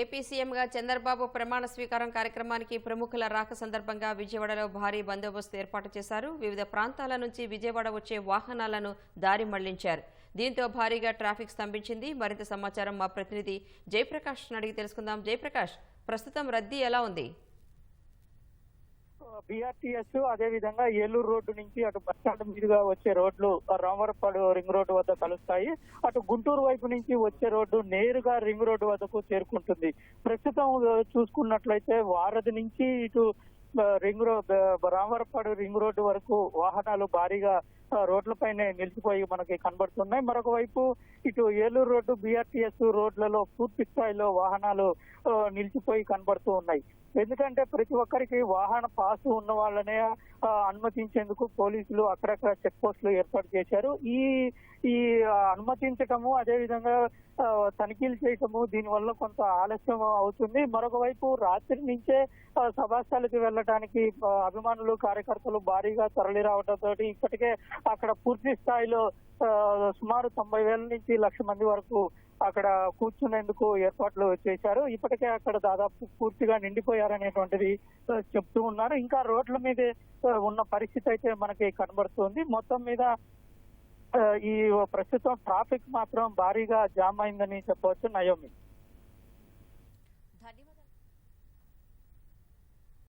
AP సీఎంగా చంద్రబాబు ప్రమాణ స్వీకారం కార్యక్రమానికి ప్రముఖుల రాక సందర్భంగా విజయవాడలో భారీ బందోబస్తు ఏర్పాటు చేశారు. వివిధ ప్రాంతాల నుంచి విజయవాడ వచ్చే వాహనాలను దారి మళ్ళించారు. దీంతో భారీగా ట్రాఫిక్ స్తంభించింది. మరింత సమాచారం మా ప్రతినిధి జయప్రకాష్ అడిగి తెలుసుకుందాం. జయప్రకాష్ ప్రస్తుతం రద్దీ ఎలా ఉంది? బిఆర్టీఎస్ అదే విధంగా ఏలూరు రోడ్డు నుంచి అటు బస్ స్టాండ్ మీదుగా వచ్చే రోడ్లు రామవరపాడు రింగ్ రోడ్డు వద్ద కలుస్తాయి. అటు గుంటూరు వైపు నుంచి వచ్చే రోడ్డు నేరుగా రింగ్ రోడ్డు వద్దకు చేరుకుంటుంది. ప్రస్తుతం చూసుకున్నట్లయితే వారధి నుంచి ఇటు ring road Ramarapadu ring road వరకు వాహనాలు భారీగా రోడ్లపైనే నిలిచిపోయి మనకి కనబడుతున్నాయి. మరొక వైపు ఇటు ఏలూరు రోడ్డు బిఆర్టీఎస్ రోడ్లలో పూర్తి స్థాయిలో వాహనాలు నిలిచిపోయి కనబడుతూ ఉన్నాయి. ఎందుకంటే ప్రతి ఒక్కరికి వాహన పాసు ఉన్న వాళ్ళనే అనుమతించేందుకు పోలీసులు అక్కడక్కడ చెక్ పోస్టులు ఏర్పాటు చేశారు. ఈ ఈ అనుమతించటము అదే విధంగా తనిఖీలు చేయటము దీనివల్ల కొంత ఆలస్యం అవుతుంది. మరొక వైపు రాత్రి నుంచే ఆ, సభాస్థలికి వెళ్ళడానికి అభిమానులు కార్యకర్తలు భారీగా తరలి రావడంతో ఇప్పటికే అక్కడ పూర్తి స్థాయిలో సుమారు తొంభై వేల నుంచి లక్ష మంది వరకు అక్కడ కూర్చునేందుకు ఏర్పాట్లు చేశారు. ఇప్పటికే అక్కడ దాదాపు పూర్తిగా నిండిపోయారనేటువంటిది చెప్తూ ఉన్నారు. ఇంకా రోడ్ల మీద ఉన్న పరిస్థితి అయితే మనకి కనబడుతుంది. మొత్తం మీద ఈ ప్రస్తుతం ట్రాఫిక్ మాత్రం భారీగా జామ్ అయిందని చెప్పవచ్చు నయోమి.